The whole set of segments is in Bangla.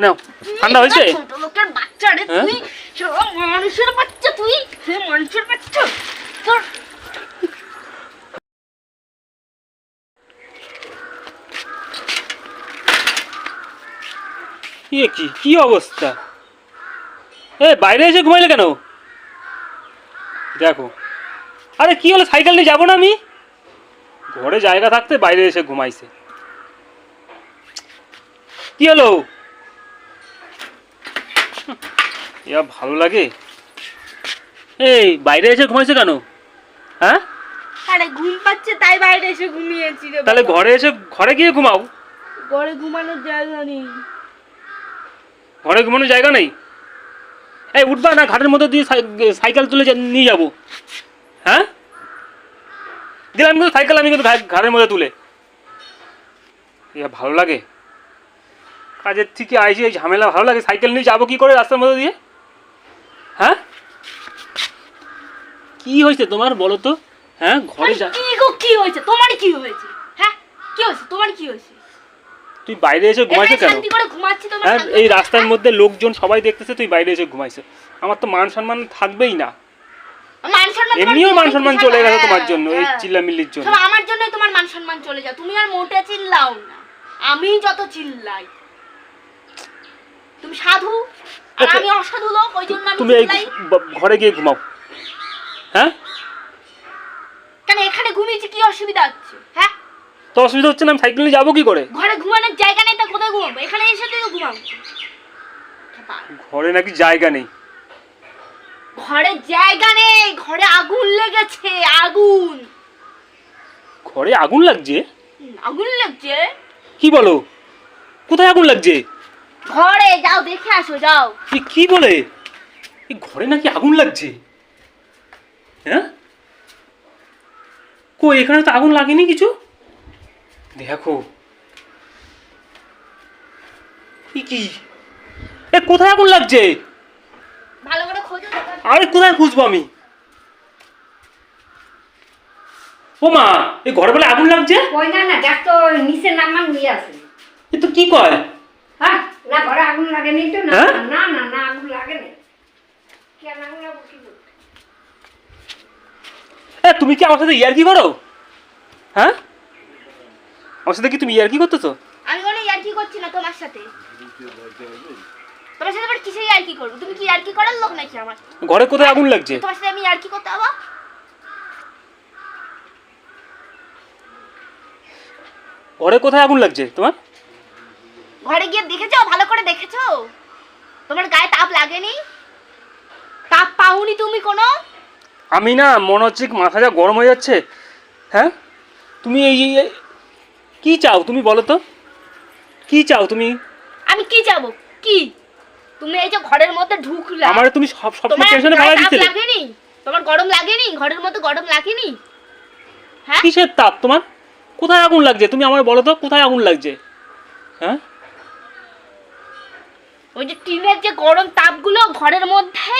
নাও ঠান্ডা হয়েছে? ছোট লোকের বাচ্চা রে হ্যাঁ? তুই মানুষের বাচ্চা তুই সে মানুষের বাচ্চা। তোর ইয়ে কি? কি অবস্থা? এ বাইরে এসে ঘুমাইলে কেন? দেখো। আরে কি হলো? সাইকেল নিয়ে যাব না আমি? ঘরে জায়গা থাকতে বাইরে এসে ঘুমাইছে। কি হলো? ইয়া ভালো লাগে? এই বাইরে এসে ঘুমাইছে কেন? হ্যাঁ? আরে ঘুম পাচ্ছে তাই বাইরে এসে ঘুমিয়েছি রে তাহলে ঘরে এসে ঘরে গিয়ে ঘুমাও। ঘরে ঘুমানোর জায়গা নেই। ঘরে ঘুমানোর জায়গা নেই? এই উঠবা না ঘাটের মধ্যে দিয়ে সাই- সাইকেল তুলে নিয়ে যাব। হ্যাঁ? দিলাম কিন্তু সাইকেল আমি কিন্তু ঘা- ঘাড়ের মধ্যে তুলে। ইয়া ভালো লাগে? কাজের থেকে আইসি এই ঝামেলা ভালো লাগে? সাইকেল নিয়ে যাব কি করে রাস্তার মধ্যে দিয়ে? হ্যাঁ? কি হয়েছে তোমার বলো তো? হ্যাঁ ঘরে যা কি গো কি হয়েছে? তোমার কি হয়েছে? হ্যাঁ কি হয়েছে? তোমার কি হয়েছে? তুই বাইরে এসে ঘুমাইছো কেন? হ্যাঁ এই রাস্তার মধ্যে লোকজন সবাই দেখতেছে তুই বাইরে এসে ঘুমাইছে। আমার তো মান সম্মান থাকবেই না। মান এমনিও মান সম্মান চলে গেছে হ্যাঁ, তোমার জন্য এই হ্যাঁ। চিল্লামিল্লির জন্য। আমার জন্যই তোমার মান সম্মান চলে যায় তুমি আর মোটে চিল্লাও না। আমি যত চিল্লাই। তুমি সাধু। আমি অসাধু লোক ওই জন্য আমি তুমি এই ঘরে গিয়ে ঘুমাও। হ্যাঁ? কেন এখানে ঘুমিয়েছি? কি অসুবিধা হচ্ছে? হ্যাঁ? তো অসুবিধা হচ্ছে না আমি সাইকেল নিয়ে যাব কি করে? ঘরে ঘুমানোর জায়গা নেই তা কোথায় ঘুমাবো? এখানে এসে তো ঘুমাবো। ঘরে নাকি জায়গা নেই। ঘরে জায়গা নেই ঘরে আগুন লেগেছে আগুন। ঘরে আগুন লাগছে? আগুন লেগছে। কি বলো? কোথায় আগুন লাগছে? ঘরে যাও দেখে আসো যাও। কি বলে? এই ঘরে নাকি আগুন লাগছে? হ্যাঁ? কো এখানে তো আগুন লাগেনি কিছু? দেখো। কি? এ কোথায় আগুন লাগছে? ভালো করে খোঁজো আরে কোথায় খুঁজবো আমি? ও মা এই ঘরে বলে আগুন লাগছে? ওই না না তো নিচে নামান নিয়ে আসে। এ তো কি কয়? ঘরে আগুন লাগেনি তো? না হ্যাঁ? না না না আগুন লাগেনি। কেন আগুন তুমি কি আমার সাথে ইয়ার্কি করো? হ্যাঁ? আমার সাথে কি তুমি ইয়ার্কি করতেছো? আমি কোনো ইয়ার্কি করছি না তোমার সাথে। তোমার সাথে আবার কিসে ইয়ার্কি করব? তুমি কি ইয়ার্কি করার লোক নাকি আমার? ঘরে কোথায় আগুন লাগছে? তোমার সাথে আমি ইয়ার্কি করতে হব ঘরে কোথায় আগুন লাগছে তোমার? ঘরে গিয়ে দেখেছ? ভালো করে দেখেছ? তোমার গায়ে তাপ লাগেনি? তাপ পাওনি তুমি কোনো? আমি না মনে হচ্ছে মাথা যা গরম হয়ে যাচ্ছে। হ্যাঁ? তুমি এই কি চাও তুমি বলো তো? কি চাও তুমি? আমি কি যাব কি? তুমি এই যে ঘরের মধ্যে ঢুকলা। আমার তুমি সব সব টেনশনে ফেলা তাপ লাগেনি? তোমার গরম লাগেনি? ঘরের মধ্যে গরম লাগেনি? হ্যাঁ? কিসের তাপ তোমার? কোথায় আগুন লাগছে? তুমি আমায় বলো তো কোথায় আগুন লাগছে? হ্যাঁ? ওই যে টিনের যে গরম তাপগুলো ঘরের মধ্যে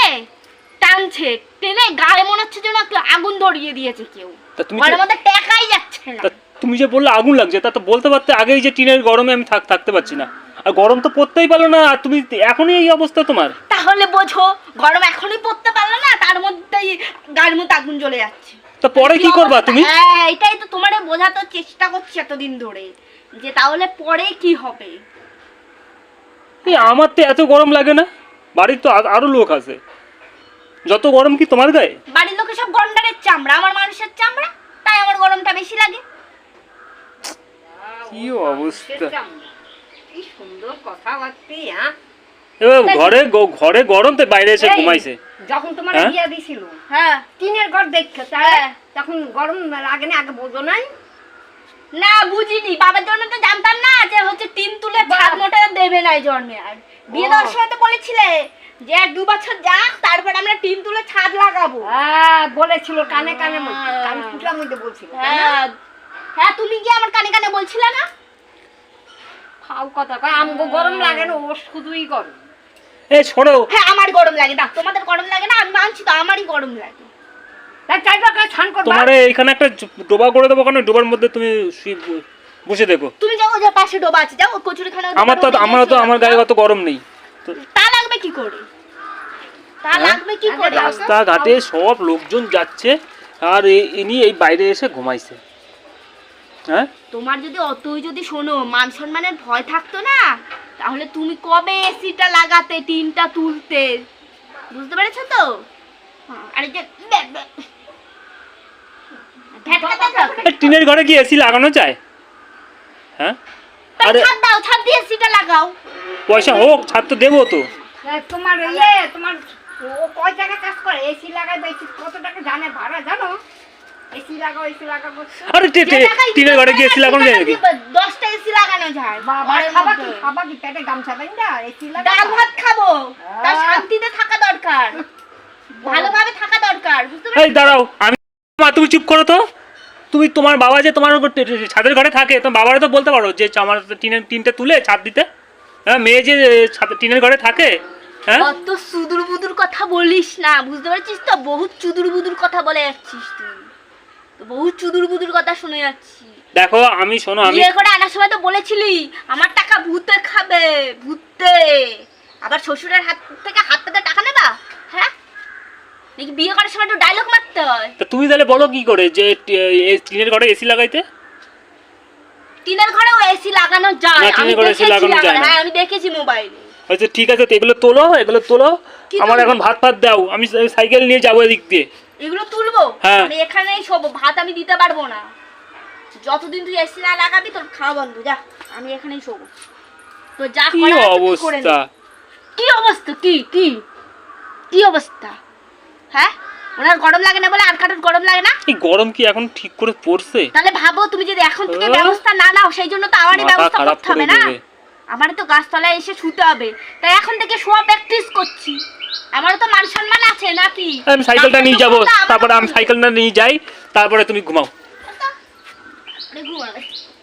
টানছে টেনে গায়ে মনে হচ্ছে যেন একটু আগুন ধরিয়ে দিয়েছে কেউ। তা তুমি ঘরের মধ্যে টেকাই যাচ্ছে না। তা তুমি যে বললে আগুন লাগছে তা তো বলতে পারতে আগেই যে টিনের গরমে আমি থাক থাকতে পারছি না। আর গরম তো পড়তেই পারল না আর তুমি এখনই এই অবস্থা তোমার। তাহলে বোঝো গরম এখনই পড়তে পারল না তার মধ্যেই গায়ের মধ্যে আগুন জ্বলে যাচ্ছে। তা পরে কি করবা তুমি? হ্যাঁ এটাই তো তোমারে বোঝাতে চেষ্টা করছি এতদিন ধরে যে তাহলে পরে কি হবে? এই আমার তো এত গরম লাগে না। বাড়ির তো আরও লোক আছে। যত গরম কি তোমার গায়ে? বাড়ির লোকে সব গন্ডারের চামড়া আমার মানুষের চামড়া তাই আমার গরমটা বেশি লাগে। কি অবস্থা? কি সুন্দর কথাবার্তি হ্যাঁ? এবার ঘরে ঘরে গরম তো বাইরে এসে ঘুমাইছে। যখন তোমার হ্যাঁ? বিয়া দিছিল হ্যাঁ। টিনের ঘর দেখছ তাই তখন গরম লাগে না আগে বোঝো নাই? না বুঝিনি। বাবার জন্য তো জানতাম না যে হচ্ছে টিন তুলে ছাদ মোটা দেবে না এই জন্মে। আর বিয়ে। দেওয়ার সময় তো বলেছিলে যে দু বছর যাক তারপর আমরা টিন তুলে ছাদ লাগাবো। হ্যাঁ বলেছিল কানে কানে কান মধ্যে বলছিল হ্যাঁ। হ্যাঁ তুমি কি আমার কানে কানে বলছিলে না? ফাও কথা কয় আমগো গরম লাগে না ও শুধুই গরম। এ শোনো। হ্যাঁ আমার গরম লাগে। না তোমাদের গরম লাগে না আমি মানছি তো আমারই গরম লাগে। তোমার এইখানে একটা ডোবা করে দেবো কেন? ডোবার মধ্যে তুমি শুয়ে বসে দেখো। তুমি যাও যে পাশে ডোবা আছে যাও কচুরিখানা আমার তো আমার তো আমার গায়ে অত গরম নেই। তা লাগবে কি করে? তা হ্যাঁ? লাগবে কি করে? রাস্তাঘাটে সব লোকজন যাচ্ছে আর ইনি এই বাইরে এসে ঘুমাইছে। হ্যাঁ? তোমার যদি অতই যদি শোনো মান সম্মানের ভয় থাকতো না? তাহলে তুমি কবে এসিটা লাগাতে টিনটা তুলতে? বুঝতে পেরেছ তো? হ্যাঁ, আরে যে বে- বে- ভ্যাটকাতে দাও। এই টিনের ঘরে কি এসি লাগানো যায়? হ্যাঁ? আরে ছাদ দাও ছাদ দিয়ে এসিটা লাগাও। পয়সা হোক ছাদ তো দেবো তো। তোমার ইয়ে তোমার ও কয় কাজ করে? এসি লাগাই বেশি কত টাকা জানে ভাড়া জানো? এসি লাগাও এসি লাগাও আরে টে- যে টে- টাকায় টিনের ঘরে কি এসি লাগানো যায় নাকি? দিবে, দশটা এসি লাগানো যায় বাবা খাবা কি? খাবা কি? পেটে গামছা দেন না এসি ডাল ভাত খাব। তার শান্তিতে থাকা দরকার। ভালোভাবে থাকা দরকার বুঝতে এই দাঁড়াও আমি মা তুমি চুপ করো তো। তুমি তোমার বাবা যে তোমার ছাদের ঘরে থাকে তোমার বাবারা তো বলতে পারো যে আমার টিনের টিনটা তুলে ছাদ দিতে। হ্যাঁ মেয়ে যে টিনের ঘরে থাকে হ্যাঁ? অত সুদূর বুদুর কথা বলিস না বুঝতে পারছিস তো? বহুত চুদুর বুদুর কথা বলে যাচ্ছিস তুই। তো বহুত চুদুর বুদুর কথা শুনে যাচ্ছি। দেখো আমি শোনো আমি বিয়ে করে আনার সময় তো বলেছিলি আমার টাকা ভূতে খাবে ভূতে। আবার শ্বশুরের হাত থেকে হাত পেতে টাকা নেবা? হ্যাঁ? নাকি বিয়ে করার সময় একটু ডায়লগ মারতে হয়। তা তুমি তাহলে বলো কি করে যে টিনের ঘরে এসি লাগাইতে? টিনের ঘরেও এসি লাগানো যায়। না, টিনের ঘরে দেখেছি লাগানো যায় না। হ্যাঁ আমি দেখেছি মোবাইলে হয়তো ঠিক আছে তো এগুলো তোলো এগুলো তোলো। আমার? এখন ভাত ফাত দাও। আমি সাইকেল নিয়ে যাব এদিক দিয়ে। এগুলো তুলবো? হ্যাঁ। এখানেই শোবো ভাত আমি দিতে পারব না। যতদিন তুই এসি না লাগাবি তোর খাওয়া বন্ধ। যা আমি এখানেই শোবো। তো যা কি। অবস্থা? কি অবস্থা? কি কি? কি অবস্থা? হ্যাঁ? ওনার গরম লাগে না বলে আর কারোর গরম লাগে না? এই গরম কি এখন ঠিক করে পড়ছে? তাহলে ভাবো তুমি যদি এখন থেকে ব্যবস্থা না নাও সেই জন্য তো আমারই ব্যবস্থা করতে হবে না। আমার তো গাছতলায় এসে শুতে হবে। তাই এখন থেকে শোয়া প্র্যাকটিস করছি। আমারও তো মান সম্মান আছে নাকি? আমি সাইকেলটা নিয়ে যাব। তারপরে তো আমি সাইকেলটা নিয়ে যাই। তারপরে তুমি ঘুমাও। আরে ঘুমাবে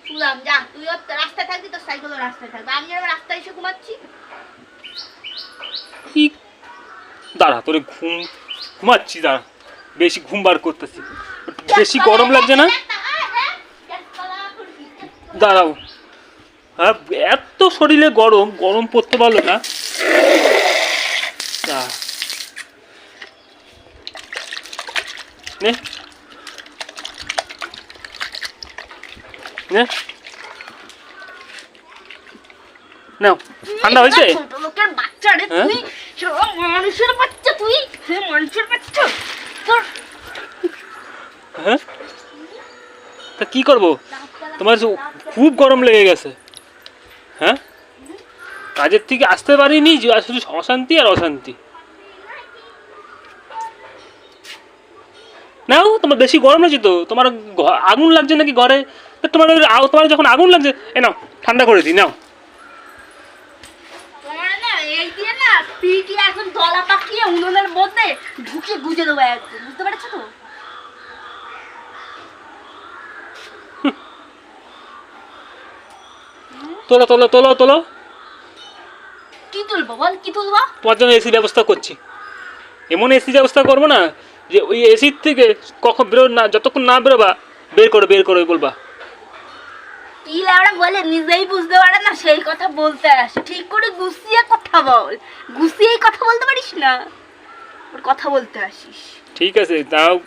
শুলাম যা। তুইও তো রাস্তায় থাকবি তোর সাইকেলও রাস্তায় থাকবে। আমি আবার রাস্তায় এসে ঘুমাচ্ছি। দাঁড়া তোরে ঘুম ঘুমাচ্ছি দাঁড়া বেশি ঘুম বার করতেছি। বেশি গরম লাগছে না? দাঁড়াও। হ্যাঁ এত শরীরে গরম গরম পড়তে পারল না। যা। নে। নে। নাও। ঠান্ডা হয়েছে? ছোট রে হ্যাঁ? তুই মানুষের তুই হ্যাঁ? তা কি করব? তোমার খুব গরম লেগে গেছে। হ্যাঁ? কাজের থেকে আসতে পারিনি, যে শুধু অশান্তি আর অশান্তি। নাও, তোমার বেশি গরম লাগছে তো। তোমার আগুন লাগছে নাকি ঘরে? তোমার তোমার যখন আগুন লাগছে, এ নাও, ঠান্ডা করে দিই, নাও তোমার না এই দিয়ে না পিটি এখন দলা পাকিয়ে উনুনের মধ্যে ঢুকে গুজে দেবো একদম বুঝতে পেরেছ তো? তোলো তোলো তোলো তোলো। কি তুলবো বল কি তুলবো? জন্য এসি ব্যবস্থা করছি। এমন এসি ব্যবস্থা করব না যে ওই এসির থেকে কখন বেরো না যতক্ষণ না বেরোবা বের করো বের করে বলবা। কি বলে নিজেই বুঝতে পারে না, সেই কথা বলতে আসে। ঠিক করে গুছিয়ে কথা বল। গুছিয়েই কথা বলতে পারিস না? ওর কথা বলতে আসিস। ঠিক আছে, তাও